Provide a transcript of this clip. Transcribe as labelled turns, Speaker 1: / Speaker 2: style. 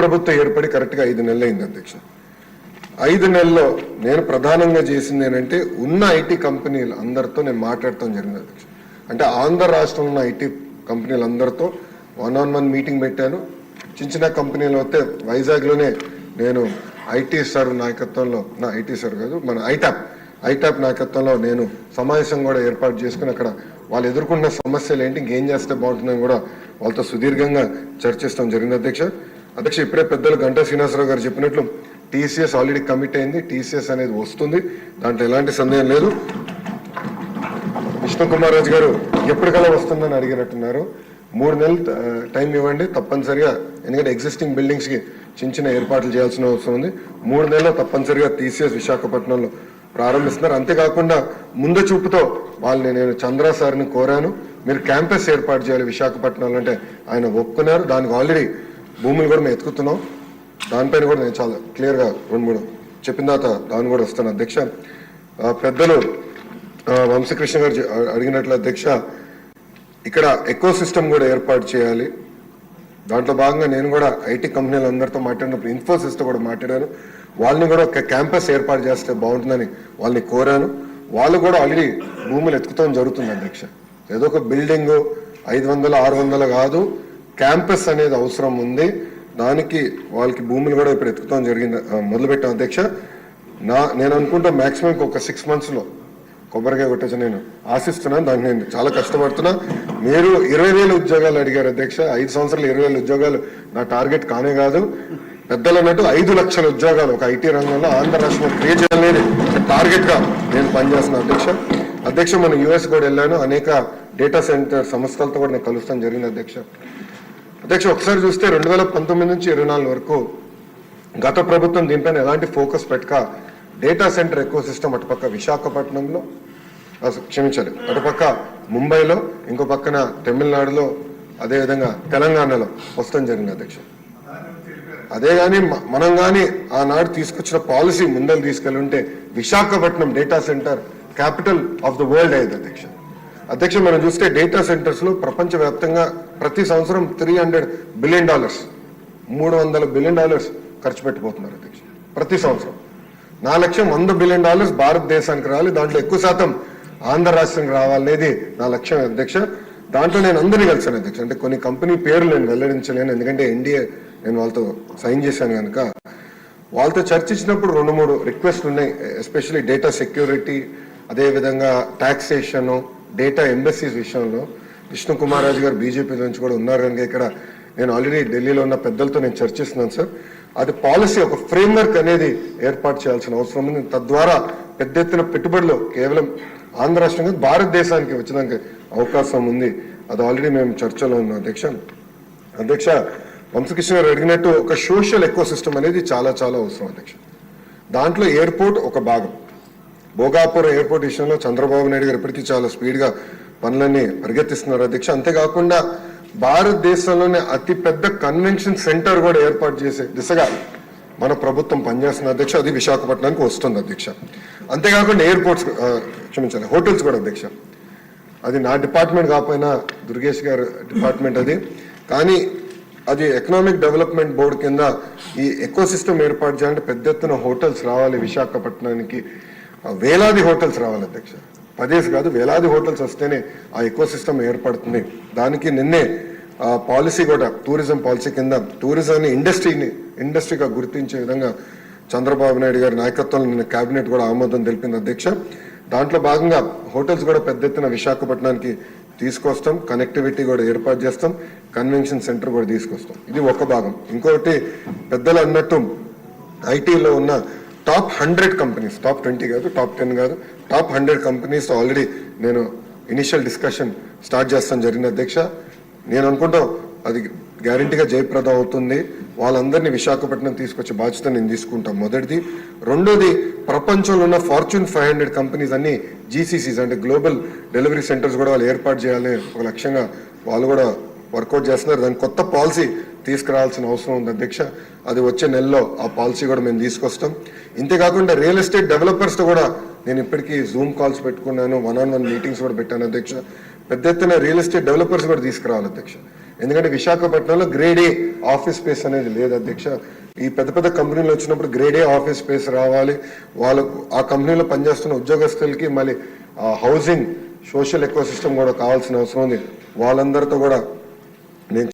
Speaker 1: ప్రభుత్వం ఏర్పడి కరెక్ట్గా ఐదు నెలలు అయింది అధ్యక్ష. ఐదు నెలల్లో నేను ప్రధానంగా చేసింది ఏంటంటే ఉన్న ఐటీ కంపెనీలు అందరితో నేను మాట్లాడటం జరిగింది అధ్యక్ష. అంటే ఆంధ్ర రాష్ట్రంలో ఉన్న ఐటీ కంపెనీలు అందరితో వన్ ఆన్ వన్ మీటింగ్ పెట్టాను. చిన్న చిన్న కంపెనీలు అయితే వైజాగ్లోనే నేను ఐటీ సార్ నాయకత్వంలో నా ఐటీ సార్ కాదు మన ఐటాప్ ఐటాప్ నాయకత్వంలో నేను సమావేశం కూడా ఏర్పాటు చేసుకుని అక్కడ వాళ్ళు ఎదుర్కొన్న సమస్యలు ఏంటి ఇంకేం చేస్తే బాగుంటుందని కూడా వాళ్ళతో సుదీర్ఘంగా చర్చిస్తాం జరిగింది అధ్యక్ష. అధ్యక్ష ఇప్పుడే పెద్దలు గంటా శ్రీనివాసరావు గారు చెప్పినట్లు టీసీఎస్ ఆల్రెడీ కమిట్ అయింది. టీసీఎస్ అనేది వస్తుంది. దాంట్లో ఎలాంటి సందేహం లేదు. విష్ణు కుమార్ రాజు గారు ఎప్పటికల్లా వస్తుందని అడిగినట్టున్నారు. మూడు నెలలు టైం ఇవ్వండి. తప్పనిసరిగా ఎందుకంటే ఎగ్జిస్టింగ్ బిల్డింగ్స్కి చిన్న చిన్న ఏర్పాట్లు చేయాల్సిన అవసరం ఉంది. మూడు నెలలు తప్పనిసరిగా టీసీఎస్ విశాఖపట్నంలో ప్రారంభిస్తున్నారు. అంతేకాకుండా ముందు చూపుతో వాళ్ళని నేను చంద్ర సార్ని కోరాను. మీరు క్యాంపస్ ఏర్పాటు చేయాలి విశాఖపట్నంలో అంటే ఆయన ఒప్పుకున్నారు. దానికి ఆల్రెడీ భూములు కూడా మేము ఎత్తుకుతున్నాం. దానిపైన కూడా నేను చాలా క్లియర్గా రెండు మూడు చెప్పిన తర్వాత దాన్ని కూడా వస్తాను. అధ్యక్ష పెద్దలు వంశకృష్ణ గారు అడిగినట్లు అధ్యక్ష ఇక్కడ ఎకో సిస్టమ్ కూడా ఏర్పాటు చేయాలి. దాంట్లో భాగంగా నేను కూడా ఐటీ కంపెనీలు అందరితో మాట్లాడినప్పుడు ఇన్ఫోసిస్తో కూడా మాట్లాడాను. వాళ్ళని కూడా ఒక క్యాంపస్ ఏర్పాటు చేస్తే బాగుంటుందని వాళ్ళని కోరాను. వాళ్ళు కూడా ఆల్రెడీ భూములు ఎత్తుకుతాం జరుగుతుంది అధ్యక్ష. ఏదో ఒక బిల్డింగ్ ఐదు వందలు ఆరు వందలు కాదు క్యాంపస్ అనేది అవసరం ఉంది. దానికి వాళ్ళకి భూములు కూడా ఇప్పుడు ఎత్తుకుతాం జరిగింది మొదలుపెట్టాం అధ్యక్ష. నా నేను అనుకుంటా మాక్సిమం ఒక సిక్స్ మంత్స్లో కొబ్బరికాయ కొట్టచ్చు నేను. ఆశిస్తున్నాను దానికి నేను చాలా కష్టపడుతున్నా. మీరు ఇరవై వేల ఉద్యోగాలు అడిగారు అధ్యక్ష. ఐదు సంవత్సరాలు ఇరవై వేల ఉద్యోగాలు నా టార్గెట్ కానే కాదు. పెద్దలు అన్నట్టు ఐదు లక్షల ఉద్యోగాలు ఒక ఐటీ రంగంలో ఆంధ్ర రాష్ట్రంలో క్రియేట్ చేయాలనేది టార్గెట్గా నేను పనిచేస్తున్నాను అధ్యక్ష. అధ్యక్ష మన యుఎస్ కూడా వెళ్ళాను. అనేక డేటా సెంటర్ సంస్థలతో కూడా నేను కలుస్తాం జరిగింది అధ్యక్ష. అధ్యక్ష ఒకసారి చూస్తే రెండు వేల పంతొమ్మిది నుంచి ఇరవై నాలుగు వరకు గత ప్రభుత్వం దీనిపైన ఎలాంటి ఫోకస్ పెట్టక డేటా సెంటర్ ఎక్కువ సిస్టమ్ అటుపక్క విశాఖపట్నంలో క్షమించాలి అటుపక్క ముంబైలో ఇంకో పక్కన తమిళనాడులో అదేవిధంగా తెలంగాణలో వస్తాం జరిగింది అధ్యక్ష. అదే కానీ మనం కానీ ఆనాడు తీసుకొచ్చిన పాలసీ ముందలు తీసుకెళ్ళుంటే Visakhapatnam data center capital of the world అయ్యేది అధ్యక్ష. అధ్యక్ష మనం చూస్తే డేటా సెంటర్స్లో ప్రపంచవ్యాప్తంగా ప్రతి సంవత్సరం త్రీ హండ్రెడ్ బిలియన్ డాలర్స్ మూడు వందల బిలియన్ డాలర్స్ ఖర్చు పెట్టిపోతున్నారు అధ్యక్ష ప్రతి సంవత్సరం. నా లక్ష్యం వంద బిలియన్ డాలర్స్ భారతదేశానికి రావాలి దాంట్లో ఎక్కువ శాతం ఆంధ్ర రాష్ట్రానికి రావాలనేది నా లక్ష్యం అధ్యక్ష. దాంట్లో నేను అందరినీ కలిసాను అధ్యక్ష అంటే కొన్ని కంపెనీ పేర్లు నేను వెల్లడించలేను ఎందుకంటే ఎన్డీఏ నేను వాళ్ళతో సైన్ చేశాను కనుక. వాళ్ళతో చర్చించినప్పుడు రెండు మూడు రిక్వెస్ట్లు ఉన్నాయి ఎస్పెషల్లీ డేటా సెక్యూరిటీ అదేవిధంగా టాక్సేషన్ డేటా ఎంబసీస్ విషయంలో విష్ణు కుమార్ రాజు గారు బీజేపీ నుంచి కూడా ఉన్నారు కనుక ఇక్కడ నేను ఆల్రెడీ ఢిల్లీలో ఉన్న పెద్దలతో నేను చర్చిస్తున్నాను సార్ అది పాలసీ ఒక ఫ్రేమ్వర్క్ అనేది ఏర్పాటు చేయాల్సిన అవసరం ఉంది. తద్వారా పెద్ద ఎత్తున పెట్టుబడులు కేవలం ఆంధ్ర రాష్ట్రంగా భారతదేశానికి వచ్చడానికి అవకాశం ఉంది. అది ఆల్రెడీ మేము చర్చలో ఉన్నాం. అధ్యక్ష అధ్యక్ష వంశకృష్ణ గారు అడిగినట్టు ఒక సోషల్ ఎకో సిస్టమ్ అనేది చాలా చాలా అవసరం అధ్యక్ష. దాంట్లో ఎయిర్పోర్ట్ ఒక భాగం. భోగాపురం ఎయిర్పోర్ట్ విషయంలో చంద్రబాబు నాయుడు గారు ఇప్పటికీ చాలా స్పీడ్గా పనులన్నీ పరిగెత్తిస్తున్నారు. అధ్యక్ష అంతేకాకుండా భారతదేశంలోనే అతిపెద్ద కన్వెన్షన్ సెంటర్ కూడా ఏర్పాటు చేసే దిశగా మన ప్రభుత్వం పనిచేస్తున్న అధ్యక్ష అది విశాఖపట్నానికి వస్తుంది అధ్యక్ష. అంతేకాకుండా ఎయిర్పోర్ట్స్ క్షమించాలి హోటల్స్ కూడా అధ్యక్ష. అది నా డిపార్ట్మెంట్ కాకపోయినా దుర్గేష్ గారు డిపార్ట్మెంట్ అది. కానీ అది ఎకనామిక్ డెవలప్మెంట్ బోర్డు కింద ఈ ఎకో సిస్టమ్ ఏర్పాటు చేయాలంటే పెద్ద ఎత్తున హోటల్స్ రావాలి విశాఖపట్నానికి. వేలాది హోటల్స్ రావాలి అధ్యక్ష. పదేసి కాదు వేలాది హోటల్స్ వస్తేనే ఆ ఎకో సిస్టమ్ ఏర్పడుతుంది. దానికి నిన్నే ఆ పాలసీ కూడా టూరిజం పాలసీ కింద టూరిజాన్ని ఇండస్ట్రీని ఇండస్ట్రీగా గుర్తించే విధంగా చంద్రబాబు నాయుడు గారి నాయకత్వంలో నిన్న కేబినెట్ కూడా ఆమోదం తెలిపింది అధ్యక్ష. దాంట్లో భాగంగా హోటల్స్ కూడా పెద్ద ఎత్తున విశాఖపట్నానికి తీసుకొస్తాం. కనెక్టివిటీ కూడా ఏర్పాటు చేస్తాం. కన్వెన్షన్ సెంటర్ కూడా తీసుకొస్తాం. ఇది ఒక భాగం. ఇంకొకటి పెద్దలు అన్నట్టు ఐటీలో ఉన్న top hundred companies top twenty కాదు టాప్ టెన్ కాదు టాప్ హండ్రెడ్ కంపెనీస్ ఆల్రెడీ నేను ఇనిషియల్ డిస్కషన్ స్టార్ట్ చేస్తాను జరిగిన అధ్యక్ష. నేను అనుకుంటా అది గ్యారంటీగా జయప్రదం అవుతుంది. వాళ్ళందరినీ విశాఖపట్నం తీసుకొచ్చే బాధ్యత నేను తీసుకుంటాం మొదటిది. రెండోది ప్రపంచంలో ఉన్న ఫార్చ్యూన్ ఫైవ్ హండ్రెడ్ కంపెనీస్ అన్ని జీసీసీస్ అంటే గ్లోబల్ డెలివరీ సెంటర్స్ కూడా వాళ్ళు ఏర్పాటు చేయాలి ఒక లక్ష్యంగా వాళ్ళు కూడా వర్కౌట్ చేస్తున్నారు. దాని కొత్త పాలసీ తీసుకురావాల్సిన అవసరం ఉంది అధ్యక్ష. అది వచ్చే నెలలో ఆ పాలసీ కూడా మేము తీసుకొస్తాం. ఇంతేకాకుండా రియల్ ఎస్టేట్ డెవలపర్స్తో కూడా నేను ఇప్పటికీ జూమ్ కాల్స్ పెట్టుకున్నాను వన్ ఆన్ వన్ మీటింగ్స్ కూడా పెట్టాను అధ్యక్ష. పెద్ద ఎత్తున రియల్ ఎస్టేట్ డెవలపర్స్ కూడా తీసుకురావాలి అధ్యక్ష. ఎందుకంటే విశాఖపట్నంలో గ్రేడ్ ఏ ఆఫీస్ స్పేస్ అనేది లేదు అధ్యక్ష. ఈ పెద్ద పెద్ద కంపెనీలు వచ్చినప్పుడు గ్రేడ్ ఏ ఆఫీస్ స్పేస్ రావాలి. వాళ్ళకు ఆ కంపెనీలో పనిచేస్తున్న ఉద్యోగస్తులకి మళ్ళీ హౌసింగ్ సోషల్ ఎకోసిస్టమ్ కూడా కావాల్సిన అవసరం ఉంది. వాళ్ళందరితో కూడా నేను